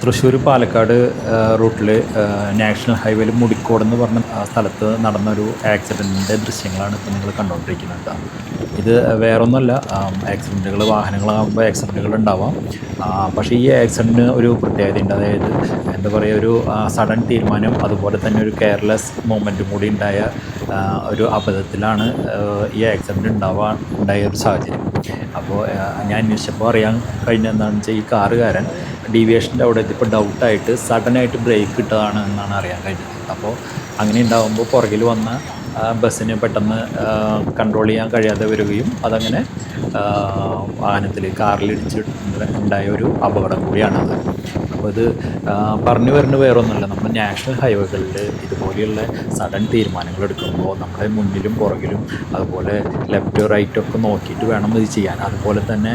തൃശ്ശൂർ പാലക്കാട് റൂട്ടിൽ നാഷണൽ ഹൈവേയിൽ മുടിക്കോട് എന്ന് പറഞ്ഞ സ്ഥലത്ത് നടന്നൊരു ആക്സിഡന്റിന്റെ ദൃശ്യങ്ങളാണ് ഇപ്പോൾ നിങ്ങൾ കണ്ടുകൊണ്ടിരിക്കുന്നത് ഇത് വേറൊന്നുമല്ല ആക്സിഡന്റുകൾ വാഹനങ്ങളാകുമ്പോൾ ആക്സിഡന്റുകൾ ഉണ്ടാവാം. പക്ഷേ ഈ ആക്സിഡന്റിന് ഒരു പ്രത്യേകതയുണ്ട്. അതായത് എന്താ പറയുക ഒരു സഡൻ തീരുമാനം അതുപോലെ തന്നെ ഒരു കെയർലെസ് മൂമെന്റും കൂടി ഉണ്ടായ ഒരു അബദ്ധത്തിലാണ് ഈ ആക്സിഡന്റ് ഉണ്ടാവാൻ ഉണ്ടായ ഒരു സാഹചര്യം. അപ്പോൾ ഞാൻ അന്വേഷിച്ചപ്പോൾ അറിയാൻ കഴിഞ്ഞ എന്താണെന്ന് വെച്ചാൽ ഈ കാറുകാരൻ ഡീവിയേഷന്റെ അവിടെ എത്തിയപ്പോൾ ഡൗട്ടായിട്ട് സഡനായിട്ട് ബ്രേക്ക് ഇട്ടതാണ് എന്നാണ് അറിയാൻ കഴിഞ്ഞത്. അപ്പോൾ അങ്ങനെ ഉണ്ടാകുമ്പോൾ പുറകിൽ വന്ന ബസ്സിന് പെട്ടെന്ന് കൺട്രോൾ ചെയ്യാൻ കഴിയാതെ വരികയും അതങ്ങനെ വാഹനത്തിൽ കാറിലിടിച്ച് ഉണ്ടായ ഒരു അപകടം കൂടിയാണത്. അപ്പോൾ ഇത് പറഞ്ഞു വരുന്നത് വേറൊന്നുമല്ല. നമ്മൾ നാഷണൽ ഹൈവേകളിൽ ഇതുപോലെയുള്ള സഡൻ തീരുമാനങ്ങൾ എടുക്കുമ്പോൾ നമ്മുടെ മുന്നിലും പുറകിലും അതുപോലെ ലെഫ്റ്റ് റൈറ്റ് ഒക്കെ നോക്കിയിട്ട് വേണം ഇത് ചെയ്യാൻ. അതുപോലെ തന്നെ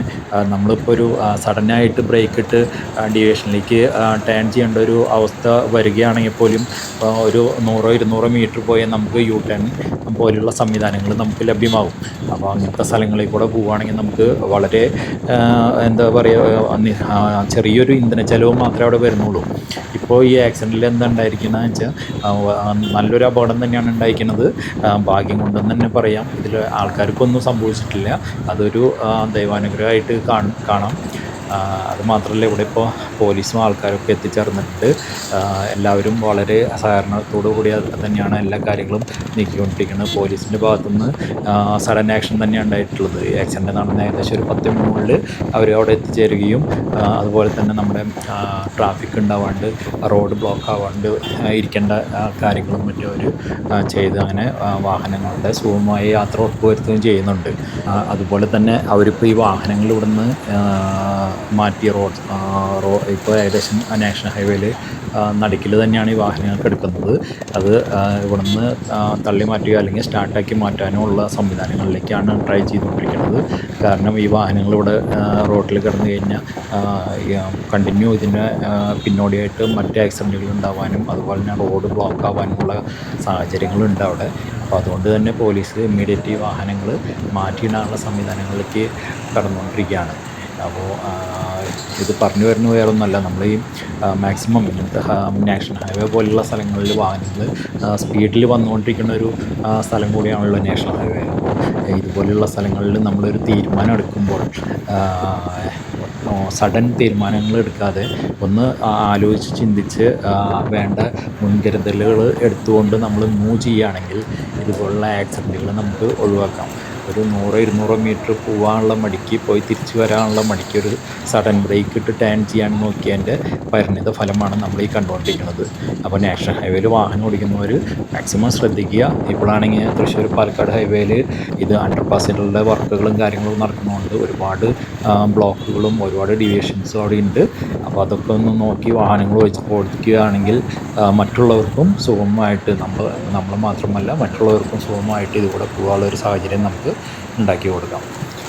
നമ്മളിപ്പോൾ ഒരു സഡനായിട്ട് ബ്രേക്ക് ഇട്ട് ഡീവേഷനിലേക്ക് ടേൺ ചെയ്യേണ്ട ഒരു അവസ്ഥ വരികയാണെങ്കിൽ പോലും ഒരു നൂറോ ഇരുന്നൂറോ മീറ്റർ പോയാൽ നമുക്ക് യു ടേൺ പോലെയുള്ള സംവിധാനങ്ങൾ നമുക്ക് ലഭ്യമാകും അപ്പോൾ അങ്ങനത്തെ സ്ഥലങ്ങളിൽ കൂടെ പോവുകയാണെങ്കിൽ നമുക്ക് വളരെ എന്താ പറയുക ചെറിയൊരു ഇന്ധന ചെലവ് മാത്രമേ അവിടെ വരുന്നുള്ളൂ. ഇപ്പോൾ ഈ ആക്സിഡന്റിൽ എന്താ ഉണ്ടായിരിക്കുന്നത് വെച്ചാൽ നല്ലൊരു അപകടം തന്നെയാണ് ഉണ്ടായിരിക്കുന്നത് ഭാഗ്യം കൊണ്ടെന്ന് തന്നെ പറയാം. ഇതിൽ ആൾക്കാർക്കൊന്നും സംഭവിച്ചിട്ടില്ല. അതൊരു ദൈവാനുഗ്രഹമായിട്ട് കാണ- കാണാം ആ, അത് മാത്രമല്ല ഇവിടെ ഇപ്പോൾ പോലീസും ആൾക്കാരൊക്കെ എത്തിച്ചേർന്നിട്ടുണ്ട്. എല്ലാവരും വളരെ സഹകരണത്തോടു കൂടി തന്നെയാണ് എല്ലാ കാര്യങ്ങളും നീക്കിക്കൊണ്ടിരിക്കുന്നത്. പോലീസിന്റെ ഭാഗത്തുനിന്ന് സഡൻ ആക്ഷൻ തന്നെയാണ് ഉണ്ടായിട്ടുള്ളത്. ആക്സിഡന്റ് നടന്ന ഏകദേശം ഒരു പത്ത് മിനിറ്റിനുള്ളിൽ അവർ അവിടെ എത്തിച്ചേരുകയും അതുപോലെ തന്നെ നമ്മുടെ ട്രാഫിക് ഉണ്ടാവാണ്ട് റോഡ് ബ്ലോക്ക് ആവാണ്ട് ഇരിക്കേണ്ട കാര്യങ്ങളും മറ്റും അവർ ചെയ്ത് അങ്ങനെ വാഹനങ്ങളുടെ സുഖമായി യാത്ര ഉറപ്പുവരുത്തുകയും ചെയ്യുന്നുണ്ട്. അതുപോലെ തന്നെ അവരിപ്പോൾ ഈ വാഹനങ്ങൾ ഇവിടുന്ന് ആ, മാറ്റിയ റോഡ് റോ ഇപ്പോൾ ഏകദേശം നാഷണൽ ഹൈവേയിൽ നടുക്കിൽ തന്നെയാണ് ഈ വാഹനങ്ങൾക്ക് എടുക്കുന്നത്. അത് ഇവിടെ ഇവിടുന്ന് തള്ളി മാറ്റുക അല്ലെങ്കിൽ സ്റ്റാർട്ടാക്കി മാറ്റാനോ ഉള്ള സംവിധാനങ്ങളിലേക്കാണ് ട്രൈ ചെയ്തുകൊണ്ടിരിക്കുന്നത്. കാരണം ഈ വാഹനങ്ങൾ ഇവിടെ റോഡിൽ കിടന്നു കഴിഞ്ഞാൽ കണ്ടിന്യൂ ഇതിന് പിന്നോടിയായിട്ട് മറ്റ് ആക്സിഡന്റുകൾ ഉണ്ടാവാനും അതുപോലെ തന്നെ റോഡ് ബ്ലോക്ക് ആവാനുമുള്ള സാഹചര്യങ്ങളുണ്ട് അവിടെ. അപ്പോൾ അതുകൊണ്ട് തന്നെ പോലീസ് ഇമ്മീഡിയറ്റ് വാഹനങ്ങൾ മാറ്റിയിടാനുള്ള സംവിധാനങ്ങളിലേക്ക് കടന്നുകൊണ്ടിരിക്കുകയാണ്. അപ്പോൾ ഇത് പറഞ്ഞു വരുന്ന വേറൊന്നുമല്ല. നമ്മൾ ഈ മാക്സിമം ഇങ്ങനത്തെ നാഷണൽ ഹൈവേ പോലുള്ള സ്ഥലങ്ങളിൽ വാഹനങ്ങൾ സ്പീഡിൽ വന്നുകൊണ്ടിരിക്കുന്ന ഒരു സ്ഥലം കൂടിയാണല്ലോ നാഷണൽ ഹൈവേ ഇതുപോലെയുള്ള സ്ഥലങ്ങളിൽ നമ്മളൊരു തീരുമാനം എടുക്കുമ്പോൾ സഡൻ തീരുമാനങ്ങൾ എടുക്കാതെ ഒന്ന് ആലോചിച്ച് ചിന്തിച്ച് വേണ്ട മുൻകരുതലുകൾ എടുത്തുകൊണ്ട് നമ്മൾ മൂവ് ചെയ്യുകയാണെങ്കിൽ ഇതുപോലുള്ള ആക്സിഡന്റുകൾ നമുക്ക് ഒഴിവാക്കാം. ഒരു നൂറ് ഇരുന്നൂറ് മീറ്റർ പോകാനുള്ള മടിക്ക് പോയി തിരിച്ചു വരാനുള്ള മടിക്ക് ഒരു സഡൻ ബ്രേക്ക് ഇട്ട് ടേൺ ചെയ്യാൻ നോക്കിയതിന്റെ പരിണിത ഫലമാണ് നമ്മൾ ഈ കണ്ടുകൊണ്ടിരിക്കുന്നത്. അപ്പോൾ നാഷണൽ ഹൈവേയിൽ വാഹനം ഓടിക്കുന്നവർ മാക്സിമം ശ്രദ്ധിക്കുക. ഇപ്പോഴാണെങ്കിൽ തൃശ്ശൂർ പാലക്കാട് ഹൈവേയിൽ ഇത് അണ്ടർ പാസിലുള്ള വർക്കുകളും കാര്യങ്ങളും നടക്കുന്നതുകൊണ്ട് ഒരുപാട് ബ്ലോക്കുകളും ഒരുപാട് ഡിവിയേഷൻസും അവിടെ ഉണ്ട്. അപ്പോൾ അതൊക്കെ ഒന്ന് നോക്കി വാഹനങ്ങൾ വെച്ച് ഓടിക്കുകയാണെങ്കിൽ മറ്റുള്ളവർക്കും സുഖമായിട്ട് നമ്മൾ നമ്മൾ മാത്രമല്ല മറ്റുള്ളവർക്കും സുഖമായിട്ട് ഇതുകൂടെ പോകാനുള്ള ഒരു സാഹചര്യം നമുക്ക് ഉണ്ടാക്കി കൊടുക്കാം.